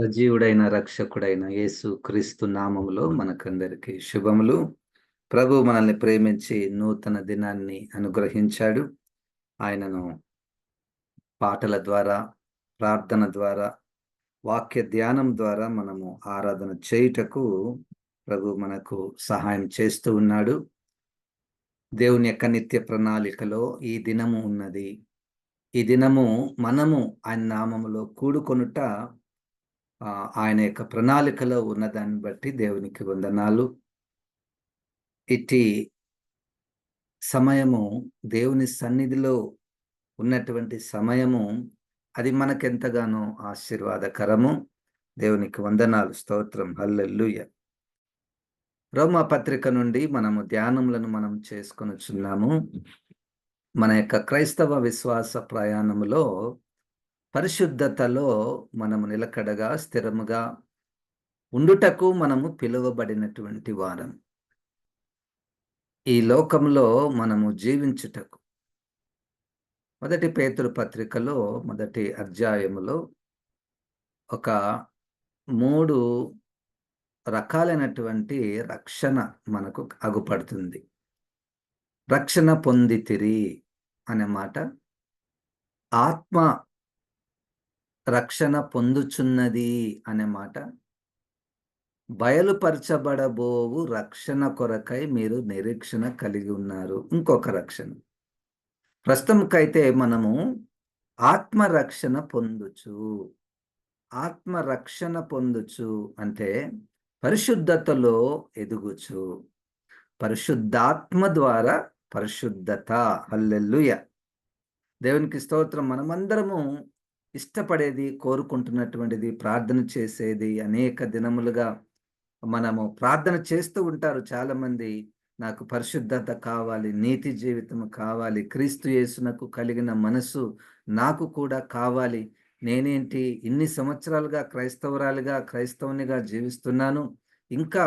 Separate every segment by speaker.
Speaker 1: సజీవుడైన రక్షకుడైన యేసు క్రీస్తు నామములో మనకందరికీ శుభములు. ప్రభు మనల్ని ప్రేమించి నూతన దినాన్ని అనుగ్రహించాడు. ఆయనను పాటల ద్వారా ప్రార్థన ద్వారా వాక్య ధ్యానం ద్వారా మనము ఆరాధన చేయుటకు ప్రభు మనకు సహాయం చేస్తూ ఉన్నాడు. దేవుని యొక్క నిత్య ప్రణాళికలో ఈ దినము ఉన్నది. ఈ దినము మనము ఆయన నామములో కూడుకొనుట ఆయన యొక్క ప్రణాళికలో ఉన్నదాన్ని బట్టి దేవునికి వందనాలు. ఇట్టి సమయము దేవుని సన్నిధిలో ఉన్నటువంటి సమయము అది మనకెంతగానో ఆశీర్వాదకరము. దేవునికి వందనాలు స్తోత్రం హల్లెల్లుయ రోమా పత్రిక నుండి మనము ధ్యానములను మనం చేసుకొనుచున్నాము. మన యొక్క క్రైస్తవ విశ్వాస ప్రయాణములో పరిశుద్ధతలో మనము నిలకడగా స్థిరముగా ఉండుటకు మనము పిలువబడినటువంటి వారం. ఈ లోకంలో మనము జీవించుటకు. మొదటి పేతురు పత్రికలో మొదటి అధ్యాయములో ఒక మూడు రకాలైనటువంటి రక్షణ మనకు అగుపడుతుంది. రక్షణ పొందితిరి అనే మాట ఆత్మ రక్షణ పొందుచున్నది అనే మాట. బయలుపరచబడబోవు రక్షణ కొరకై మీరు నిరీక్షణ కలిగి ఉన్నారు. ఇంకొక రక్షణ. ప్రస్తుతంకైతే మనము ఆత్మరక్షణ పొందుచు. ఆత్మరక్షణ పొందుచు అంటే పరిశుద్ధతలో ఎదుగుచు. పరిశుద్ధాత్మ ద్వారా పరిశుద్ధత. హల్లెల్లుయ దేవునికి స్తోత్రం. మనమందరము ఇష్టపడేది కోరుకుంటున్నటువంటిది ప్రార్థన చేసేది అనేక దినములుగా మనము ప్రార్థన చేస్తూ ఉంటారు చాలామంది. నాకు పరిశుద్ధత కావాలి నీతి జీవితం కావాలి క్రీస్తు యేసునకు కలిగిన మనసు నాకు కూడా కావాలి. నేనేంటి? ఇన్ని సంవత్సరాలుగా క్రైస్తవురాలుగా క్రైస్తవునిగా జీవిస్తున్నాను. ఇంకా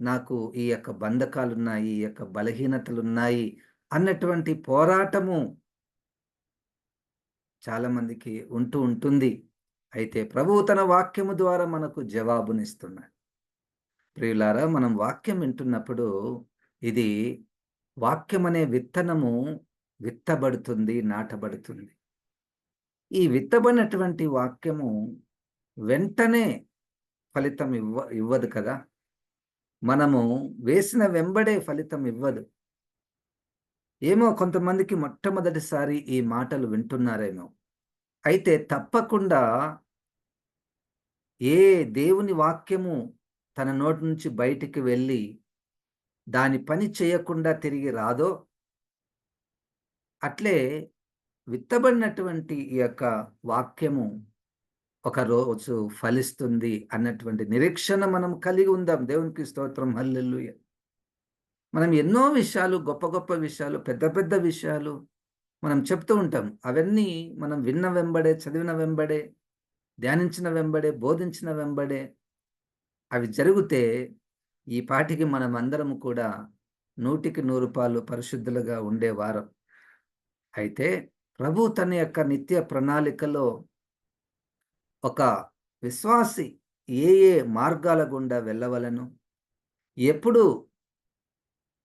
Speaker 1: నాకు ఈ యొక్క బంధకాలున్నాయి ఈ యొక్క బలహీనతలు ఉన్నాయి అన్నటువంటి పోరాటము చాలామందికి ఉంటూ ఉంటుంది. అయితే ప్రభువు తన వాక్యము ద్వారా మనకు జవాబునిస్తున్నాడు. ప్రియులారా మనం వాక్యం వింటున్నప్పుడు ఇది వాక్యం అనే విత్తనము విత్తబడుతుంది నాటబడుతుంది. ఈ విత్తబడినటువంటి వాక్యము వెంటనే ఫలితం ఇవ్వ ఇవ్వదు కదా? మనము వేసిన వెంబడే ఫలితం ఇవ్వదు. ఏమో కొంతమందికి మొట్టమొదటిసారి ఈ మాటలు వింటున్నారేమో. అయితే తప్పకుండా ఏ దేవుని వాక్యము తన నోటి నుంచి బయటికి వెళ్ళి దాని పని చేయకుండా తిరిగి రాదో అట్లే విత్తబడినటువంటి ఈ యొక్క వాక్యము ఒక రోజు ఫలిస్తుంది అన్నటువంటి నిరీక్షణ మనం కలిగి ఉందాం. దేవునికి స్తోత్రం. హల్లెల్లుయ్య మనం ఎన్నో విషయాలు గొప్ప గొప్ప విషయాలు పెద్ద పెద్ద విషయాలు మనం చెప్తూ ఉంటాం. అవన్నీ మనం విన్న వెంబడే చదివిన వెంబడే ధ్యానించిన వెంబడే బోధించిన వెంబడే అవి జరిగితే ఈ పాటికి మనం అందరం కూడా నూటికి నూరు పాలు పరిశుద్ధులుగా ఉండేవారం అయితే ప్రభు తన యొక్క నిత్య ప్రణాళికలో ఒక విశ్వాసి ఏ ఏ మార్గాల గుండా వెళ్ళవలను? ఎప్పుడు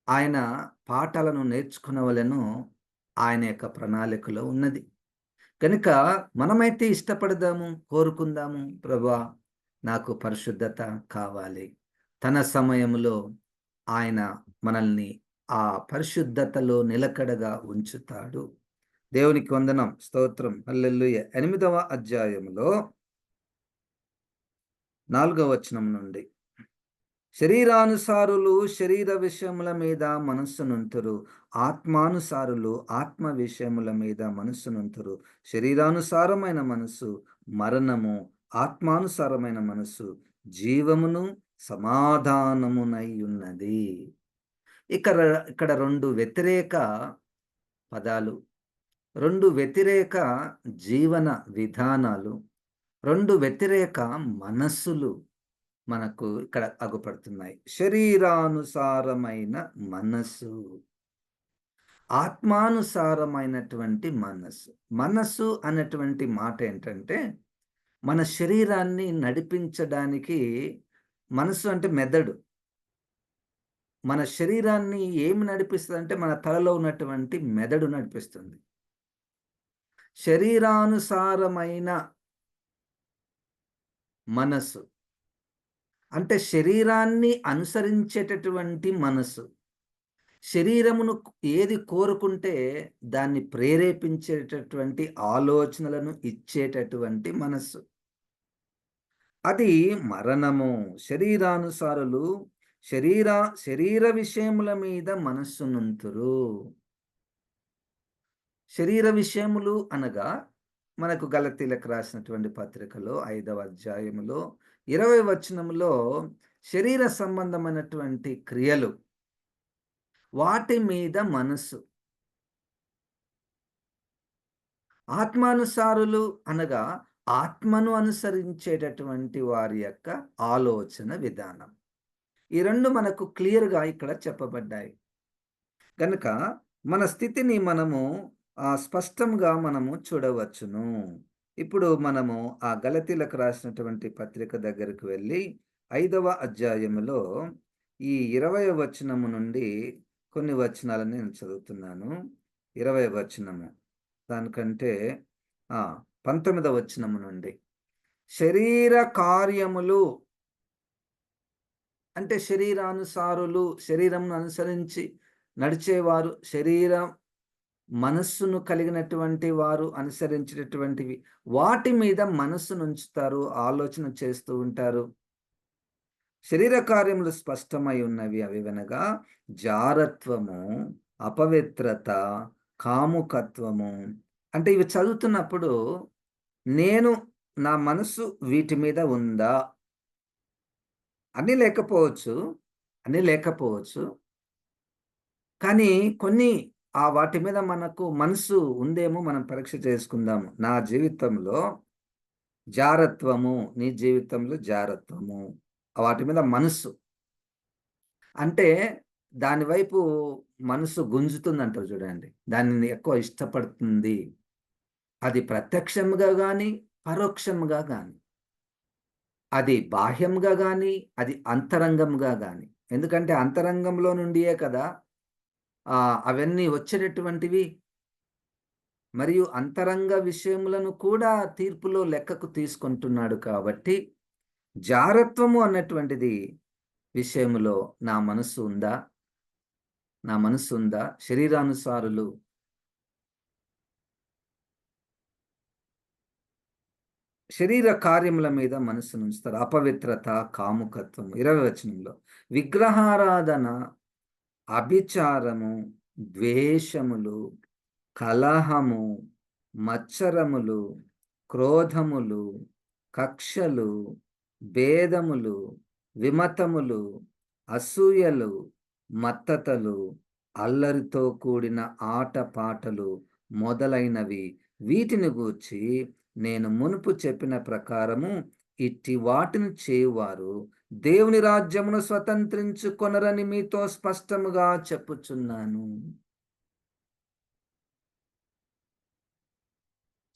Speaker 1: ఆయన పాఠాలను నేర్చుకునవలను ఆయన యొక్క ప్రణాళికలో ఉన్నది. కనుక మనమైతే ఇష్టపడదాము కోరుకుందాము ప్రభా నాకు పరిశుద్ధత కావాలి. తన సమయంలో ఆయన మనల్ని ఆ పరిశుద్ధతలో నిలకడగా ఉంచుతాడు. దేవునికి వందనం స్తోత్రం. అల్లెల్లుయ ఎనిమిదవ అధ్యాయంలో నాలుగవ వచనం నుండి. శరీరానుసారులు శరీర విషయముల మీద మనస్సునుంతురు. ఆత్మానుసారులు ఆత్మ విషయముల మీద మనస్సునుంతురు. శరీరానుసారమైన మనసు మరణము ఆత్మానుసారమైన మనసు జీవమును సమాధానమునై ఉన్నది ఇక్కడ ఇక్కడ రెండు వ్యతిరేక పదాలు. రెండు వ్యతిరేక జీవన విధానాలు. రెండు వ్యతిరేక మనస్సులు. మనకు ఇక్కడ అగుపడుతున్నాయి. శరీరానుసారమైన మనస్సు. ఆత్మానుసారమైనటువంటి మనస్సు. మనస్సు అన్నటువంటి మాట ఏంటంటే మన శరీరాన్ని నడిపించడానికి మనసు అంటే మెదడు. మన శరీరాన్ని ఏమి నడిపిస్తుంది అంటే మన తలలో ఉన్నటువంటి మెదడు నడిపిస్తుంది. శరీరానుసారమైన మనసు అంటే శరీరాన్ని అనుసరించేటటువంటి మనసు శరీరమును ఏది కోరుకుంటే దాన్ని ప్రేరేపించేటటువంటి ఆలోచనలను ఇచ్చేటటువంటి మనస్సు. అది మరణము. శరీరానుసారులు శరీర శరీర విషయముల మీద మనస్సు నుంతురు. శరీర విషయములు అనగా మనకు గలతీలకు రాసినటువంటి పత్రికలో ఐదవ అధ్యాయములో ఇరవై వచనములో శరీర సంబంధమైనటువంటి క్రియలు వాటి మీద మనసు ఆత్మానుసారులు అనగా ఆత్మను అనుసరించేటటువంటి వారి యొక్క ఆలోచన విధానం. ఈ రెండు మనకు క్లియర్గా ఇక్కడ చెప్పబడ్డాయి. కనుక మన స్థితిని మనము స్పష్టంగా మనము చూడవచ్చును. ఇప్పుడు మనము ఆ గలతీలకు రాసినటువంటి పత్రిక దగ్గరకు వెళ్ళి ఐదవ అధ్యాయములో ఈ ఇరవై వచనము నుండి కొన్ని వచనాలను నేను చదువుతున్నాను. ఇరవై వచనము దానికంటే పంతొమ్మిదవ వచనము నుండి. శరీర కార్యములు అంటే శరీరానుసారులు శరీరంను అనుసరించి నడిచేవారు శరీరం మనస్సును కలిగినటువంటి వారు అనుసరించేటటువంటివి. వాటి మీద మనస్సును ఉంచుతారు ఆలోచన చేస్తూ ఉంటారు. శరీర కార్యములు స్పష్టమై ఉన్నవి అవి వినగా జారత్వము అపవిత్రత కాముకత్వము. అంటే ఇవి చదువుతున్నప్పుడు నేను నా మనసు వీటి మీద ఉందా? అన్నీ లేకపోవచ్చు అన్నీ లేకపోవచ్చు. కానీ కొన్ని ఆ వాటి మీద మనకు మనసు ఉందేమో మనం పరీక్ష చేసుకుందాము. నా జీవితంలో జారత్వము నీ జీవితంలో జారత్వము వాటి మీద మనసు. అంటే దాని వైపు మనసు గుంజుతుంది అంటారు చూడండి. దానిని ఎక్కువ ఇష్టపడుతుంది. అది ప్రత్యక్షంగా కానీ పరోక్షంగా కానీ అది బాహ్యంగా కానీ అది అంతరంగంగా కానీ ఎందుకంటే అంతరంగంలో నుండియే కదా అవన్నీ వచ్చేటటువంటివి. మరియు అంతరంగ విషయములను కూడా తీర్పులో లెక్కకు తీసుకుంటున్నాడు కాబట్టి జారత్వము అన్నటువంటిది విషయములో నా మనసు ఉందా? నా మనసు ఉందా? శరీరానుసారులు శరీర కార్యముల మీద మనసును ఉంచుతారు. అపవిత్రత కాముకత్వం ఇరవై వచనంలో విగ్రహారాధన అభిచారము ద్వేషములు కలహము మచ్చరములు క్రోధములు కక్షలు భేదములు విమతములు అసూయలు మత్తతలు అల్లరితో కూడిన ఆటపాటలు మొదలైనవి. వీటిని గూర్చి నేను మునుపు చెప్పిన ప్రకారము ఇట్టి వాటిని చేయువారు దేవుని రాజ్యమును స్వతంత్రించుకొనరని మీతో స్పష్టముగా చెప్పుచున్నాను.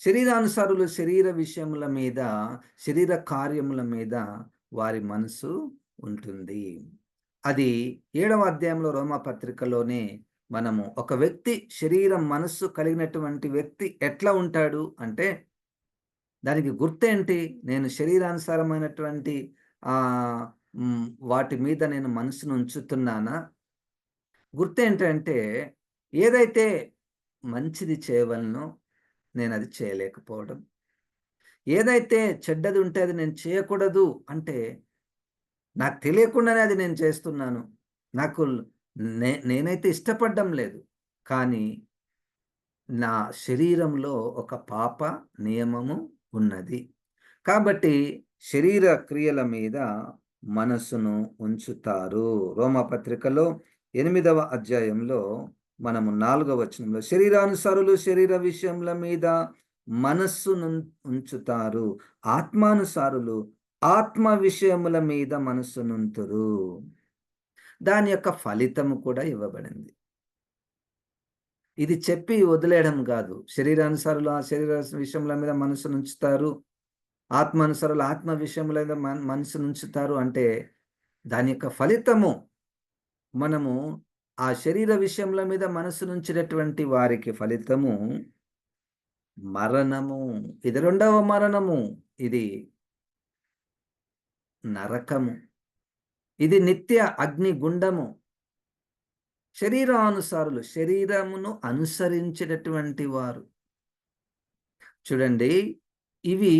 Speaker 1: శరీరానుసారులు శరీర విషయముల మీద శరీర కార్యముల మీద వారి మనసు ఉంటుంది. అది ఏడవ అధ్యాయంలో రోమపత్రికలోనే మనము ఒక వ్యక్తి శరీరం మనస్సు కలిగినటువంటి వ్యక్తి ఎట్లా ఉంటాడు అంటే దానికి గుర్తేంటి? నేను శరీరానుసారమైనటువంటి వాటి మీద నేను మనసును ఉంచుతున్నానా? గుర్తేంటంటే ఏదైతే మంచిది చేయవలనో నేను అది చేయలేకపోవడం. ఏదైతే చెడ్డది ఉంటే అది నేను చేయకూడదు అంటే నాకు తెలియకుండానే అది నేను చేస్తున్నాను. నాకు నే నేనైతే ఇష్టపడడం లేదు. కానీ నా శరీరంలో ఒక పాప నియమము ఉన్నది. కాబట్టి శరీర క్రియల మీద మనస్సును ఉంచుతారు. రోమపత్రికలో ఎనిమిదవ అధ్యాయంలో మనము నాలుగవ వచనంలో శరీరానుసారులు శరీర విషయముల మీద మనస్సును ఉంచుతారు. ఆత్మానుసారులు ఆత్మ విషయముల మీద మనస్సునుంతురు దాని యొక్క ఫలితము కూడా ఇవ్వబడింది. ఇది చెప్పి వదిలేయడం కాదు. శరీరానుసారులు ఆ శరీర విషయముల మీద మనసు నుంచుతారు ఆత్మానుసారులు ఆత్మ విషయముల మన మనసు నుంచుతారు అంటే దాని యొక్క ఫలితము మనము ఆ శరీర విషయముల మీద మనసు నుంచినటువంటి వారికి ఫలితము మరణము. ఇది రెండవ మరణము. ఇది నరకము. ఇది నిత్య అగ్ని గుండము శరీరానుసారులు శరీరమును అనుసరించినటువంటి వారు. చూడండి ఇవి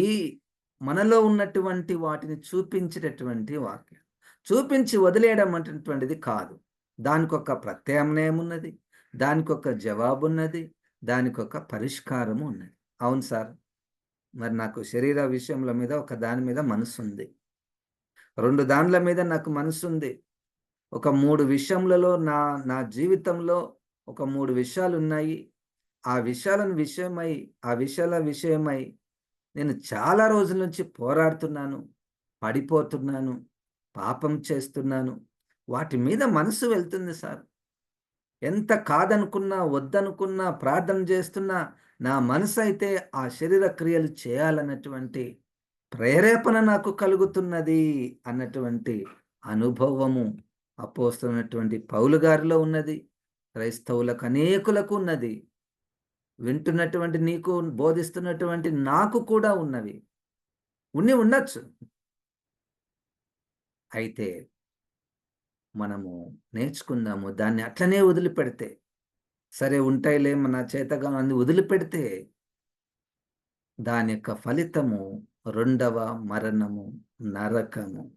Speaker 1: మనలో ఉన్నటువంటి వాటిని చూపించేటటువంటి వాక్యం. చూపించి వదిలేయడం అటువంటిది కాదు. దానికి ఒక ప్రత్యామ్నాయం ఉన్నది దానికి ఒక జవాబు ఉన్నది దానికి ఒక పరిష్కారము ఉన్నది అవును సార్. మరి నాకు శరీర విషయంలో మీద ఒక దాని మీద మనసు ఉంది రెండు దానిల మీద నాకు మనసు ఉంది ఒక మూడు విషయములలో నా నా జీవితంలో ఒక మూడు విషయాలు ఉన్నాయి ఆ విషయాలను విషయమై ఆ విషయాల విషయమై నేను చాలా రోజుల నుంచి పోరాడుతున్నాను పడిపోతున్నాను పాపం చేస్తున్నాను. వాటి మీద మనసు వెళ్తుంది సార్. ఎంత కాదనుకున్నా వద్దనుకున్నా ప్రార్థన చేస్తున్నా నా మనసు అయితే ఆ శరీర క్రియలు చేయాలన్నటువంటి ప్రేరేపణ నాకు కలుగుతున్నది అన్నటువంటి అనుభవము. అపోస్తున్నటువంటి పౌలు గారిలో ఉన్నది క్రైస్తవులకు అనేకులకు ఉన్నది. వింటున్నటువంటి నీకు బోధిస్తున్నటువంటి నాకు కూడా ఉన్నవి. ఉన్ని ఉండొచ్చు. అయితే మనము నేర్చుకుందాము దాన్ని అట్లనే వదిలిపెడితే. సరే ఉంటాయిలే మన చేతగా అని వదిలిపెడితే దాని యొక్క ఫలితము రెండవ మరణము నరకము.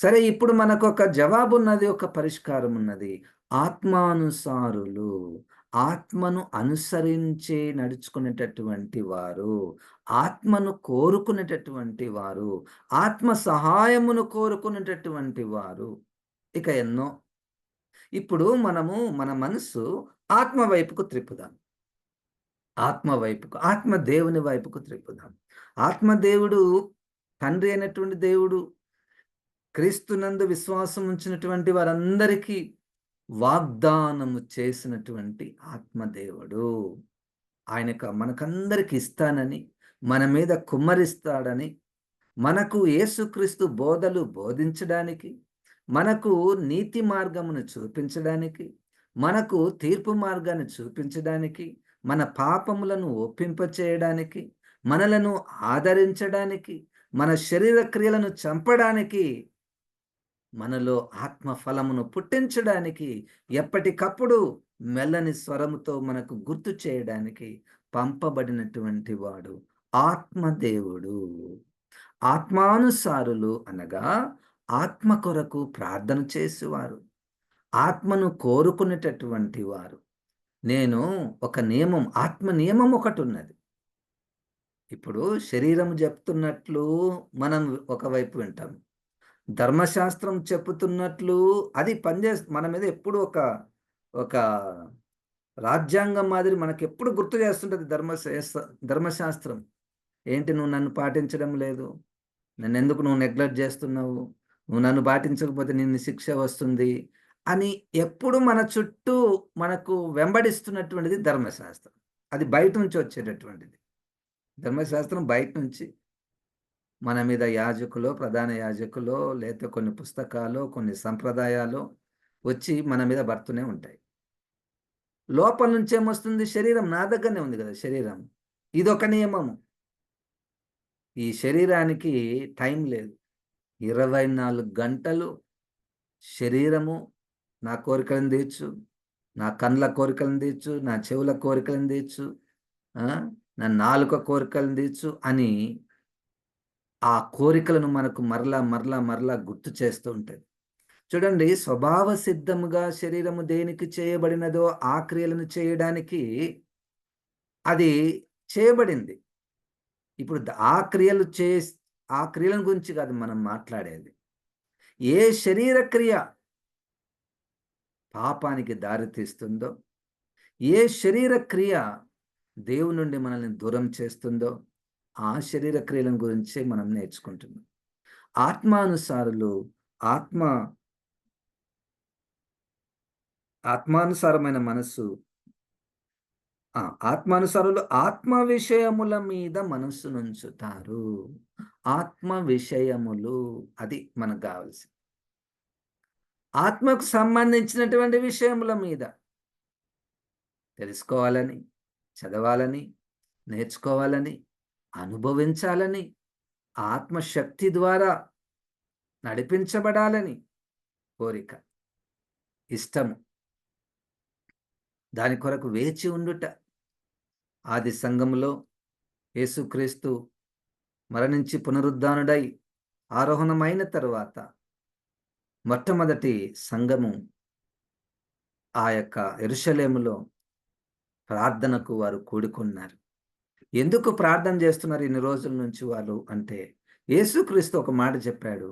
Speaker 1: సరే ఇప్పుడు మనకు ఒక జవాబు ఉన్నది ఒక పరిష్కారం ఉన్నది ఆత్మానుసారులు ఆత్మను అనుసరించే నడుచుకునేటటువంటి వారు ఆత్మను కోరుకునేటటువంటి వారు ఆత్మ సహాయమును కోరుకునేటటువంటి వారు. ఇక ఎన్నో. ఇప్పుడు మనము మన మనసు ఆత్మ వైపుకు త్రిప్పుదాం. ఆత్మ వైపుకు ఆత్మ దేవుని వైపుకు త్రిప్పుదాం. ఆత్మ దేవుడు తండ్రి అయినటువంటి దేవుడు క్రీస్తునందు విశ్వాసం ఉంచినటువంటి వారందరికీ వాగ్దానము చేసినటువంటి ఆత్మదేవుడు. ఆయనకు మనకందరికి ఇస్తానని మన మీద కుమ్మరిస్తాడని మనకు యేసుక్రీస్తు బోధలు బోధించడానికి మనకు నీతి మార్గమును చూపించడానికి మనకు తీర్పు మార్గాన్ని చూపించడానికి మన పాపములను ఒప్పింపచేయడానికి మనలను ఆదరించడానికి మన శరీర క్రియలను చంపడానికి మనలో ఆత్మ ఫలమును పుట్టించడానికి ఎప్పటికప్పుడు మెల్లని స్వరముతో మనకు గుర్తు చేయడానికి పంపబడినటువంటి వాడు ఆత్మదేవుడు. ఆత్మానుసారులు అనగా ఆత్మ కొరకు ప్రార్థన చేసేవారు. ఆత్మను కోరుకునేటటువంటి వారు. నేను ఒక నియమం ఆత్మ నియమం ఒకటి ఉన్నది. ఇప్పుడు శరీరం చెప్తున్నట్లు మనం ఒకవైపు వింటాం ధర్మశాస్త్రం చెప్పుతున్నట్లు అది పనిచే మన మీద ఎప్పుడు ఒక ఒక రాజ్యాంగం మాదిరి మనకి ఎప్పుడు గుర్తు చేస్తుంటుంది ధర్మ ధర్మశాస్త్రం. ఏంటి నువ్వు నన్ను పాటించడం లేదు? నన్ను ఎందుకు నువ్వు నెగ్లెక్ట్ చేస్తున్నావు? నువ్వు నన్ను పాటించకపోతే నిన్ను శిక్ష వస్తుంది? అని ఎప్పుడు మన చుట్టూ మనకు వెంబడిస్తున్నటువంటిది ధర్మశాస్త్రం. అది బయట నుంచి వచ్చేటటువంటిది. ధర్మశాస్త్రం బయట నుంచి మన మీద యాజకులో ప్రధాన యాజకులో లేకపోతే కొన్ని పుస్తకాలు కొన్ని సంప్రదాయాలు వచ్చి మన మీద పడుతూనే ఉంటాయి. లోపల నుంచి ఏమొస్తుంది? శరీరం నా దగ్గరనే ఉంది కదా శరీరం. ఇదొక నియమము. ఈ శరీరానికి టైం లేదు. ఇరవై నాలుగు గంటలు శరీరము నా కోరికలను తీర్చు నా కండ్ల కోరికలను తీర్చు నా చెవుల కోరికలను తీర్చు నా నాలుక కోరికలను తీర్చు అని ఆ కోరికలను మనకు మరలా మరలా మరలా గుర్తు చేస్తూ ఉంటుంది. చూడండి స్వభావ సిద్ధముగా శరీరము దేనికి చేయబడినదో ఆ క్రియలను చేయడానికి అది చేయబడింది. ఇప్పుడు ఆ క్రియలు చే ఆ క్రియల గురించి కాదు మనం మాట్లాడేది. ఏ శరీర క్రియ పాపానికి దారితీస్తుందో ఏ శరీర క్రియ దేవుని నుండి మనల్ని దూరం చేస్తుందో ఆ శరీర క్రియలను గురించే మనం నేర్చుకుంటున్నాం. ఆత్మానుసారులు ఆత్మ ఆత్మానుసారమైన మనస్సు ఆత్మానుసారులు ఆత్మ విషయముల మీద మనసు నుంచుతారు. ఆత్మ విషయములు అది మనకు కావాల్సి ఆత్మకు సంబంధించినటువంటి విషయముల మీద తెలుసుకోవాలని చదవాలని నేర్చుకోవాలని అనుభవించాలని ఆత్మశక్తి ద్వారా నడిపించబడాలని కోరిక ఇష్టము. దాని కొరకు వేచి ఉండుట. ఆది సంఘములో యేసుక్రీస్తు మరణించి పునరుద్ధానుడై ఆరోహణమైన తరువాత మొట్టమొదటి సంఘము ఆ యొక్క ఎరుషలేములో ప్రార్థనకు వారు కూడుకున్నారు. ఎందుకు ప్రార్థన చేస్తున్నారు ఇన్ని రోజుల నుంచి వాళ్ళు అంటే యేసుక్రీస్తు ఒక మాట చెప్పాడు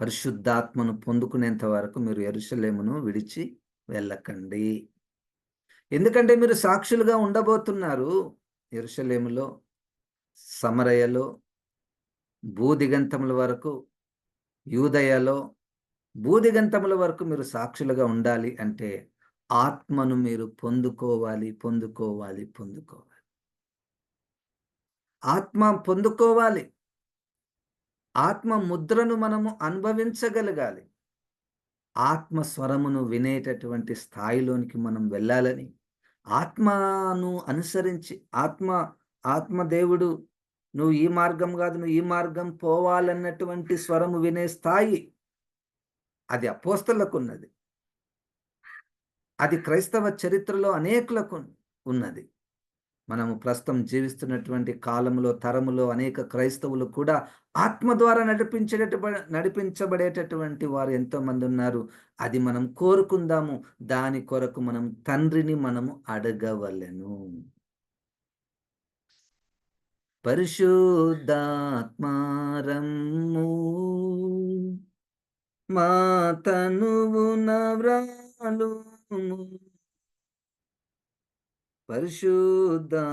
Speaker 1: పరిశుద్ధాత్మను పొందుకునేంత వరకు మీరు ఎరుషలేమును విడిచి వెళ్ళకండి. ఎందుకంటే మీరు సాక్షులుగా ఉండబోతున్నారు ఎరుషలేములో సమరయలో భూదిగంతముల వరకు యూదయలో. భూదిగంతముల వరకు మీరు సాక్షులుగా ఉండాలి అంటే ఆత్మను మీరు పొందుకోవాలి పొందుకోవాలి పొందుకోవాలి. ఆత్మ పొందుకోవాలి. ఆత్మ ముద్రను మనము అనుభవించగలగాలి. ఆత్మ స్వరమును వినేటటువంటి స్థాయిలోనికి మనం వెళ్ళాలని ఆత్మను అనుసరించి ఆత్మ ఆత్మదేవుడు నువ్వు ఈ మార్గం కాదు నువ్వు ఈ మార్గం పోవాలన్నటువంటి స్వరము వినే స్థాయి అది అపోస్తలకు ఉన్నది అది క్రైస్తవ చరిత్రలో అనేకులకు ఉన్నది. మనము ప్రస్తుతం జీవిస్తున్నటువంటి కాలంలో తరములో అనేక క్రైస్తవులు కూడా ఆత్మ ద్వారా నడిపించేట నడిపించబడేటటువంటి వారు ఎంతోమంది ఉన్నారు. అది మనం కోరుకుందాము. దాని కొరకు మనం తండ్రిని మనము అడగవలెను. పరిశుద్ధాత్మారము మా తనువు నవ్రాలు పరిశుద్ధాత్మారము.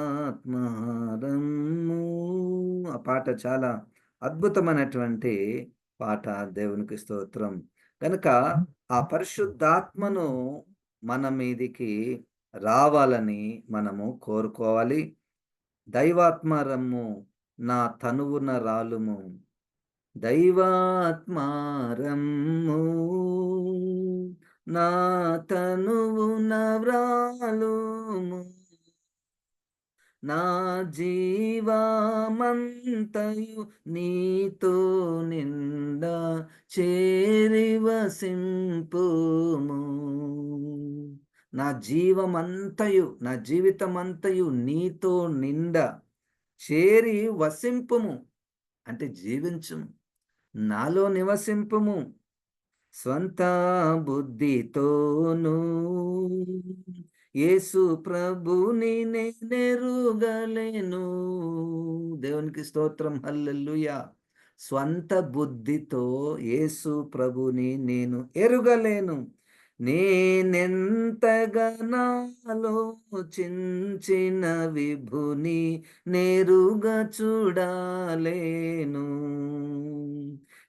Speaker 1: ఆ పాట చాలా అద్భుతమైనటువంటి పాట. దేవునికి స్తోత్రం. కనుక ఆ పరిశుద్ధాత్మను మన మీదికి రావాలని మనము కోరుకోవాలి. దైవాత్మారము నా తనువున రాలుము. దైవాత్మారము నా తనువున వ్రాలుము నా జీవామంతయు నీతో నిండా చేరి వసింపుము నా జీవమంతయు నా జీవితమంతయు నీతో నిండా చేరి వసింపుము అంటే జీవించుము. నాలో నివసింపుము. స్వంత బుద్ధితోనూ యేసు ప్రభుని నేనెరుగలేను. దేవునికి స్తోత్రం. హల్లెలూయా. స్వంత బుద్ధితో యేసు ప్రభుని నేను ఎరుగలేను. నేనెంతగా నాలోచించిన విభుని నేరుగా చూడాలేను.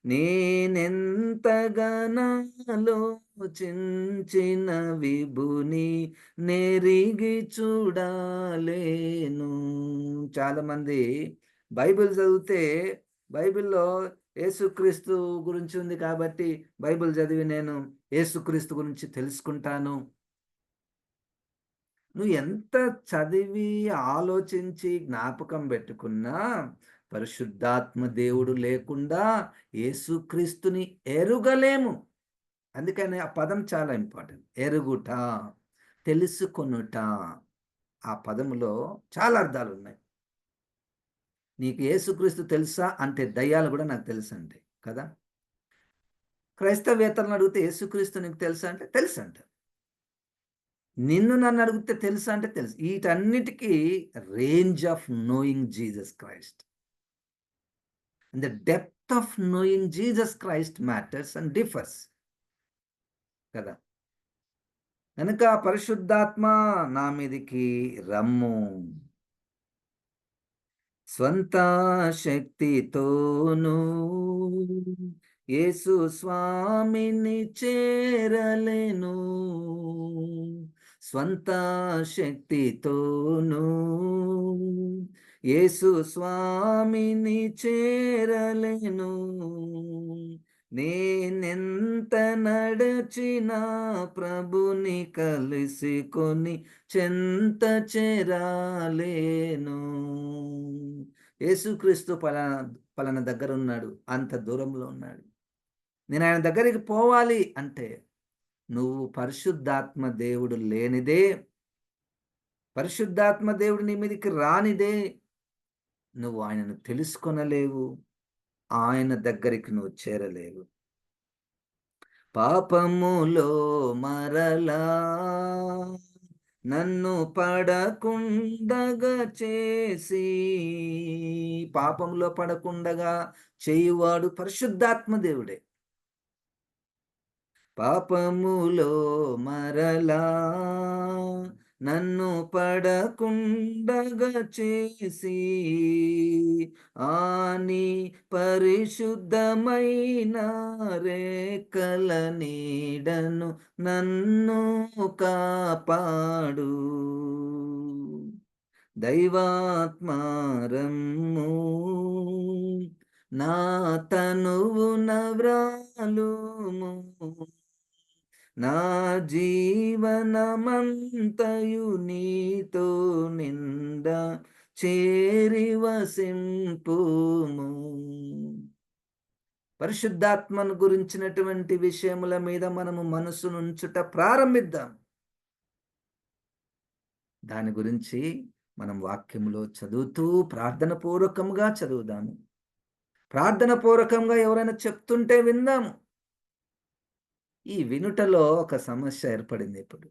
Speaker 1: నేనెంతగనాలోచించిన విభుని నెరిగి చూడాలేను. చాలామంది బైబిల్ చదివితే బైబిల్లో యేసుక్రీస్తు గురించి ఉంది కాబట్టి బైబిల్ చదివి నేను యేసుక్రీస్తు గురించి తెలుసుకుంటాను. నువ్వు ఎంత చదివి ఆలోచించి జ్ఞాపకం పెట్టుకున్నా పరిశుద్ధాత్మ దేవుడు లేకుండా యేసుక్రీస్తుని ఎరుగలేము. అందుకని ఆ పదం చాలా ఇంపార్టెంట్. ఎరుగుట తెలుసుకొనుట. ఆ పదములో చాలా అర్థాలు ఉన్నాయి నీకు యేసుక్రీస్తు తెలుసా అంటే దయ్యాలు కూడా నాకు తెలుసు అంటే కదా? క్రైస్తవేతలను అడిగితే యేసుక్రీస్తు నీకు తెలుసా అంటే తెలుసు అంట నిన్ను నన్ను అడిగితే తెలుసా అంటే తెలుసు. వీటన్నిటికీ range of knowing Jesus Christ. The depth of knowing Jesus Christ matters and differs కదా? కనుక పరిశుద్ధాత్మ నా మీదికి రమ్ము. స్వంత శక్తితోనూ యేసు స్వామిని చేరలేను. స్వంత శక్తితోనూ యేసు స్వామిని చేరలేను. నేనెంత నడచిన ప్రభుని కలిసికొని చెంత చేరాలేను. యేసుక్రీస్తు పలానా పలానా దగ్గర ఉన్నాడు అంత దూరంలో ఉన్నాడు. నేను ఆయన దగ్గరికి పోవాలి అంటే నువ్వు పరిశుద్ధాత్మ దేవుడు లేనిదే పరిశుద్ధాత్మ దేవుడు నీ మీదకి రానిదే నువ్వు ఆయనను తెలుసుకొనలేవు ఆయన దగ్గరికి నువ్వు చేరలేవు. పాపములో మరలా నన్ను పడకుండగా చేసి పాపంలో పడకుండగా చేయువాడు పరిశుద్ధాత్మ దేవుడే. పాపములో మరలా నన్ను పడకుండగా చేసి ఆని పరిశుద్ధమైన రేఖల నీడను నన్ను కాపాడు. దైవాత్మారము నా తనువు నవ్రాలుము నా జీవనమంతయు నీతో నింద చేరి వసింపుము పరిశుద్ధాత్మను గురించినటువంటి విషయముల మీద మనము మనసు నుంచుట ప్రారంభిద్దాం. దాని గురించి మనం వాక్యములో చదువుతూ ప్రార్థన పూర్వకంగా చదువుదాము. ప్రార్థన పూర్వకంగా ఎవరైనా చెప్తుంటే విందాము. ఈ వినుటలో ఒక సమస్య ఏర్పడింది ఇప్పుడు.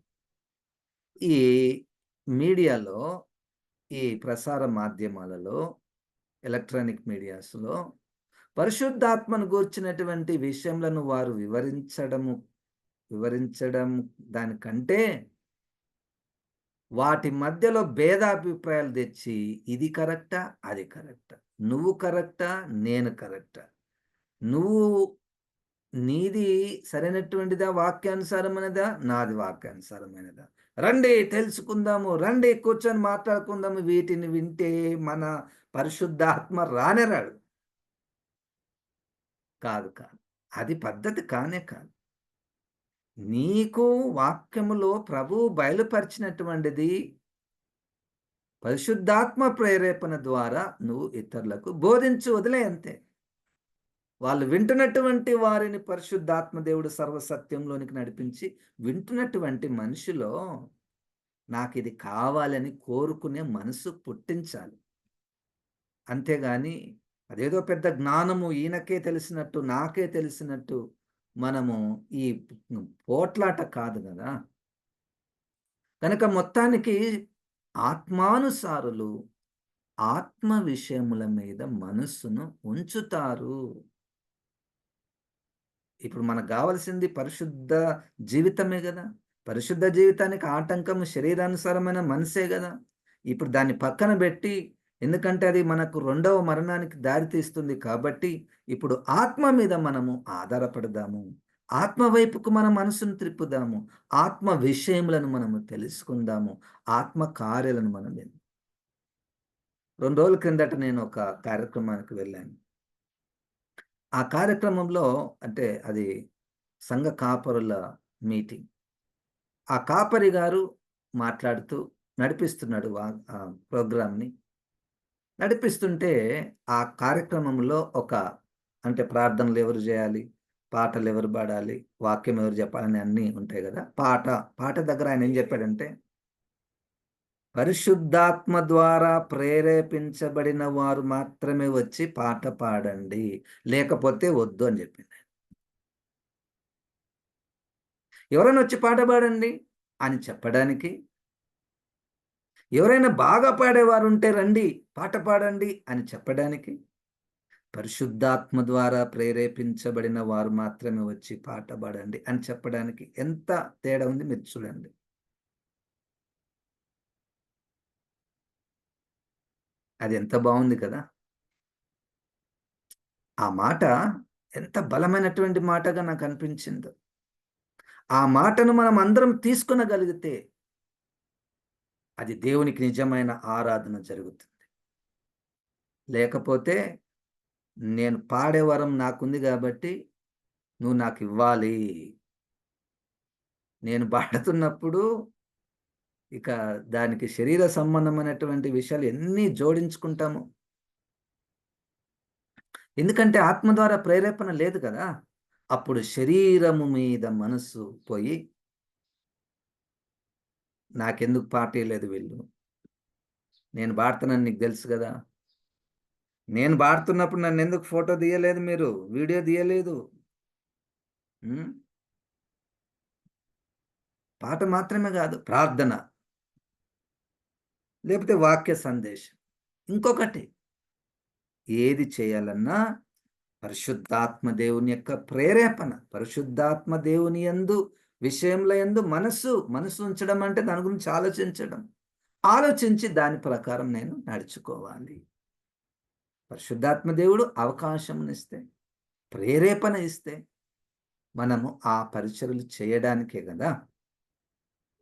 Speaker 1: ఈ మీడియాలో ఈ ప్రసార మాధ్యమాలలో ఎలక్ట్రానిక్ మీడియాస్లో పరిశుద్ధాత్మను గూర్చినటువంటి విషయములను వారు వివరించడము వివరించడం దానికంటే వాటి మధ్యలో భేదాభిప్రాయాలు తెచ్చి ఇది కరెక్టా? అది కరెక్టా? నువ్వు కరెక్టా? నేను కరెక్టా? నువ్వు నీది సరైనటువంటిదా వాక్యానుసారమైనదా? నాది వాక్యానుసారమైనదా? రండి తెలుసుకుందాము రండి కూర్చొని మాట్లాడుకుందాము. వీటిని వింటే మన పరిశుద్ధాత్మ రానేరాడు. కాదు కాదు. అది పద్ధతి కానే కాదు. నీకు వాక్యములో ప్రభు బయలుపరిచినటువంటిది పరిశుద్ధాత్మ ప్రేరేపణ ద్వారా నువ్వు ఇతరులకు బోధించు వదిలే అంతే. వాళ్ళు వింటున్నటువంటి వారిని పరిశుద్ధాత్మ దేవుడు సర్వసత్యంలోనికి నడిపించి వింటున్నటువంటి మనిషిలో నాకు ఇది కావాలని కోరుకునే మనసు పుట్టించాలి. అంతేగాని అదేదో పెద్ద జ్ఞానము ఈయనకే తెలిసినట్టు నాకే తెలిసినట్టు మనము ఈ పోట్లాట కాదు కదా. కనుక మొత్తానికి ఆత్మానుసారులు ఆత్మ విషయముల మీద మనస్సును ఉంచుతారు. ఇప్పుడు మనకు కావలసింది పరిశుద్ధ జీవితమే కదా. పరిశుద్ధ జీవితానికి ఆటంకం శరీరానుసారమైన మనసే కదా. ఇప్పుడు దాన్ని పక్కన పెట్టి ఎందుకంటే అది మనకు రెండవ మరణానికి దారి తీస్తుంది కాబట్టి ఇప్పుడు ఆత్మ మీద మనము ఆధారపడదాము. ఆత్మ వైపుకు మన మనసును త్రిప్పుదాము. ఆత్మ విషయములను మనము తెలుసుకుందాము. ఆత్మ కార్యాలను మనం రెండు రోజుల క్రిందట నేను ఒక కార్యక్రమానికి వెళ్ళాను. ఆ కార్యక్రమంలో అంటే అది సంఘ కాపరుల మీటింగ్. ఆ కాపరి గారు మాట్లాడుతూ నడిపిస్తున్నాడు ఆ ప్రోగ్రామ్ని. నడిపిస్తుంటే ఆ కార్యక్రమంలో ఒక అంటే ప్రార్థనలు ఎవరు చేయాలి పాటలు ఎవరు పాడాలి వాక్యం ఎవరు చెప్పాలని అన్నీ ఉంటాయి కదా. పాట పాట దగ్గర ఆయన ఏం చెప్పాడంటే పరిశుద్ధాత్మ ద్వారా ప్రేరేపించబడిన వారు మాత్రమే వచ్చి పాట పాడండి. లేకపోతే వద్దు అని చెప్పింది. ఎవరైనా వచ్చి పాట పాడండి అని చెప్పడానికి ఎవరైనా బాగా పాడేవారు ఉంటే రండి పాట పాడండి అని చెప్పడానికి పరిశుద్ధాత్మ ద్వారా ప్రేరేపించబడిన వారు మాత్రమే వచ్చి పాట పాడండి అని చెప్పడానికి ఎంత తేడా ఉంది మీరు చూడండి. అది ఎంత బాగుంది కదా. ఆ మాట ఎంత బలమైనటువంటి మాటగా నాకు అనిపించిందో. ఆ మాటను మనం అందరం తీసుకునగలిగితే అది దేవునికి నిజమైన ఆరాధన జరుగుతుంది. లేకపోతే నేను పాడే వరం నాకుంది కాబట్టి నువ్వు నాకు ఇవ్వాలి. నేను పాడుతున్నప్పుడు ఇక దానికి శరీర సంబంధమైనటువంటి విషయాలు ఎన్ని జోడించుకుంటాము? ఎందుకంటే ఆత్మ ద్వారా ప్రేరేపణ లేదు కదా. అప్పుడు శరీరము మీద మనసు పోయి నాకెందుకు పార్టీ లేదు వీళ్ళు? నేను పాడుతున్నాను నీకు తెలుసు కదా. నేను పాడుతున్నప్పుడు నన్ను ఎందుకు ఫోటో తీయలేదు మీరు? వీడియో తీయలేదు. పాట మాత్రమే కాదు ప్రార్థన. లేకపోతే వాక్య సందేశం. ఇంకొకటి ఏది చేయాలన్నా పరిశుద్ధాత్మ దేవుని యొక్క ప్రేరేపణ పరిశుద్ధాత్మ దేవుని ఎందు విషయంలో ఎందు మనస్సు మనసు ఉంచడం అంటే దాని గురించి ఆలోచించడం. ఆలోచించి దాని ప్రకారం నేను నడుచుకోవాలి. పరిశుద్ధాత్మ దేవుడు అవకాశమునిస్తే ప్రేరేపణ ఇస్తే మనము ఆ పరిచయలు చేయడానికే కదా.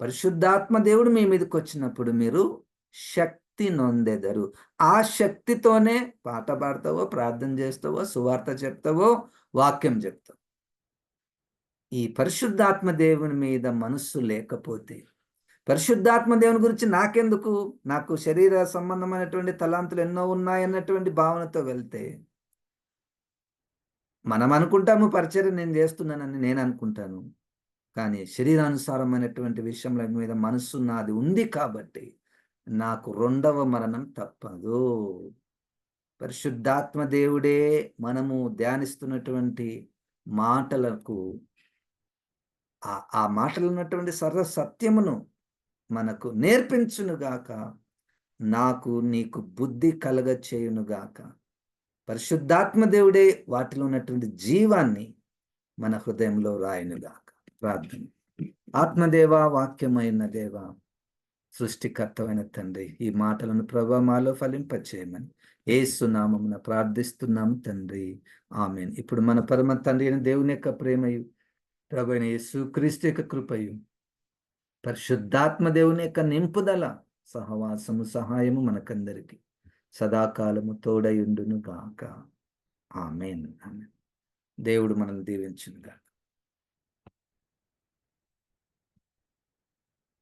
Speaker 1: పరిశుద్ధాత్మ దేవుడు మీ మీదకి వచ్చినప్పుడు మీరు శక్తి నొందెదరు. ఆ శక్తితోనే పాట పాడతావో ప్రార్థన చేస్తావో సువార్త చెప్తావో వాక్యం చెప్తావు. ఈ పరిశుద్ధాత్మ దేవుని మీద మనస్సు లేకపోతే పరిశుద్ధాత్మ దేవుని గురించి నాకెందుకు? నాకు శరీర సంబంధమైనటువంటి తలాంతులు ఎన్నో ఉన్నాయన్నటువంటి భావనతో వెళ్తే మనం అనుకుంటాము పరిచయం నేను చేస్తున్నానని నేను అనుకుంటాను. కానీ శరీరానుసారమైనటువంటి విషయంలో మీద మనస్సు నాది ఉంది కాబట్టి నాకు రెండవ మరణం తప్పదు. పరిశుద్ధాత్మ దేవుడే మనము ధ్యానిస్తున్నటువంటి మాటలకు ఆ మాటలు ఉన్నటువంటి సర్వ సత్యమును మనకు నేర్పించునుగాక నాకు నీకు బుద్ధి కలగ చేయునుగాక. పరిశుద్ధాత్మ దేవుడే వాటిలో ఉన్నటువంటి జీవాన్ని మన హృదయంలో రాయనుగాక. ప్రార్థన. ఆత్మదేవ వాక్యమైన దేవ సృష్టికర్తమైన తండ్రి. ఈ మాటలను ప్రభా మాలో ఫలింపచేయమని ఏసునామమున ప్రార్థిస్తున్నాము తండ్రి. ఆమెన్. ఇప్పుడు మన పరమ తండ్రి అయిన దేవుని యొక్క ప్రేమయు ప్రభు అయిన యేసు క్రీస్తు యొక్క కృపయు పరిశుద్ధాత్మ దేవుని యొక్క నింపుదల సహవాసము సహాయము మనకందరికి సదాకాలము తోడయుండును గాక ఆమెన్. దేవుడు మనల్ని దీవించును గాక